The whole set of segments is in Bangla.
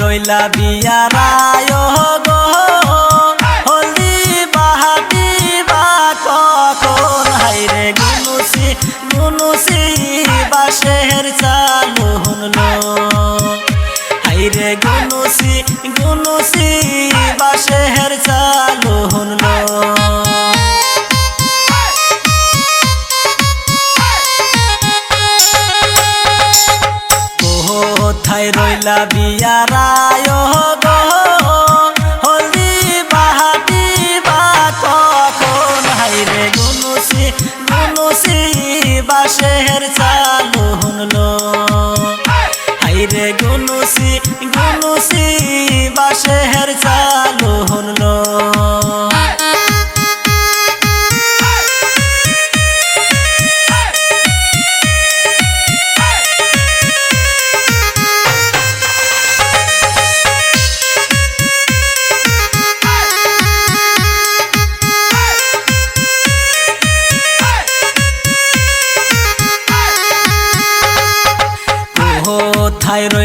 রইলা বিয়ারায় গো হলদি বাহাটি বা কখন? হাইরে গুনুসি গুনুসি বাসের চালু হলো হাইরে গুনুসি গুনুসি বাসের চালু হলো কোথায় রইলা বাসের চালু হলো হাইরে গুনুসি গুনুসি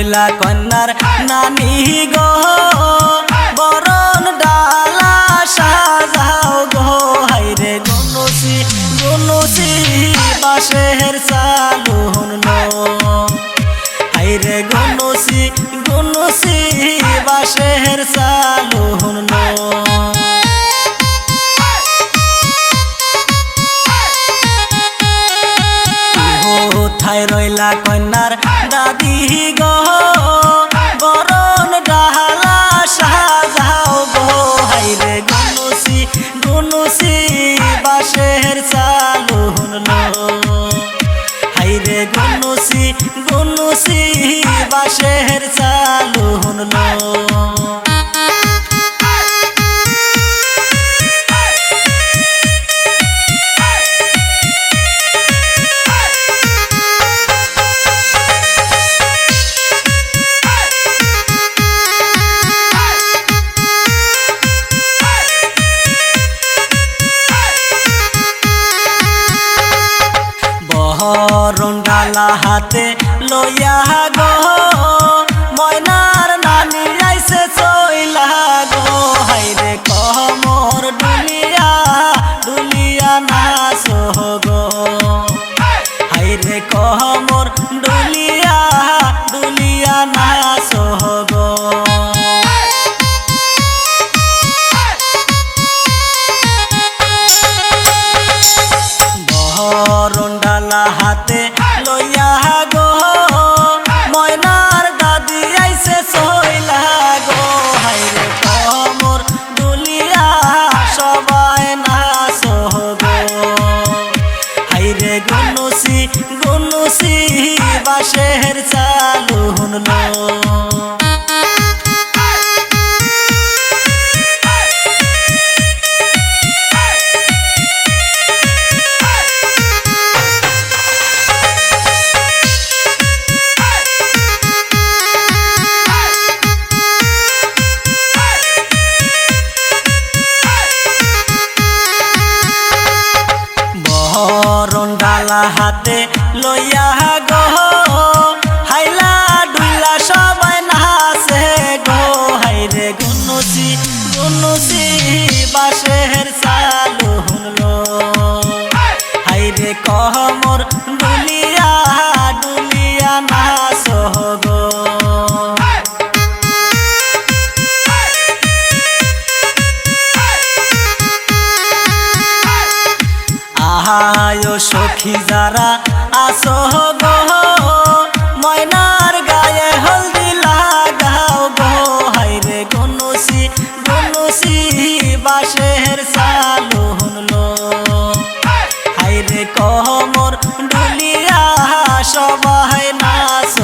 কোথায় রইলা কন্যার নানি গো। বরণ ডালা সাজাও গো। হাইরে গুনুসি গুনুসি বাসের হলো হাইরে গুনুসি গুনুসি বাসের চালু হলো কোথায় রইলা কন্যার দাদি গো। গুনুসি বাসের চালু হলো। হাইরে গুনুসি গুনুসি বাসের চালু হলো। বহরণ ডালা হাতে লইয়া গো। গুনুসি গুনুসি বাসের চালু হলো। হাতে লইয়া গো। হাইলা ডুইলা সবাই নাচে গো। হাইরে গুনুসি গুনুসি বাসের চালু হাই হাইরে কহ মোর ডুলিয়া আহায় সখী যারা আসো গো। ময়নার গায়ে হলদি লাগাও গো। হাইরে গনুসি গনুসি বাসের সালু হলো হাইরে কমর ডুলিয়া সবাই নাচ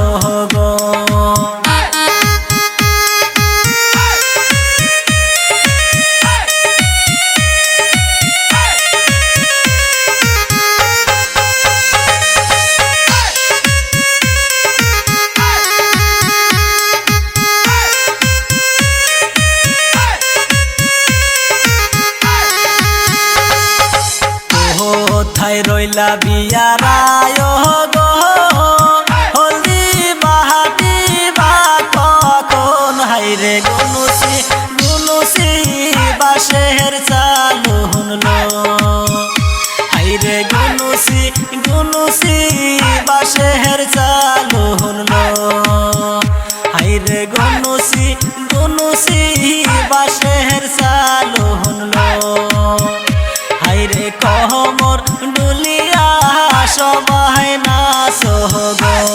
রইলা বিয়ারায় গো হলদি বাহাতি বা কখন? হাইরে গুনুসি গুনুসি বাসের 我喝过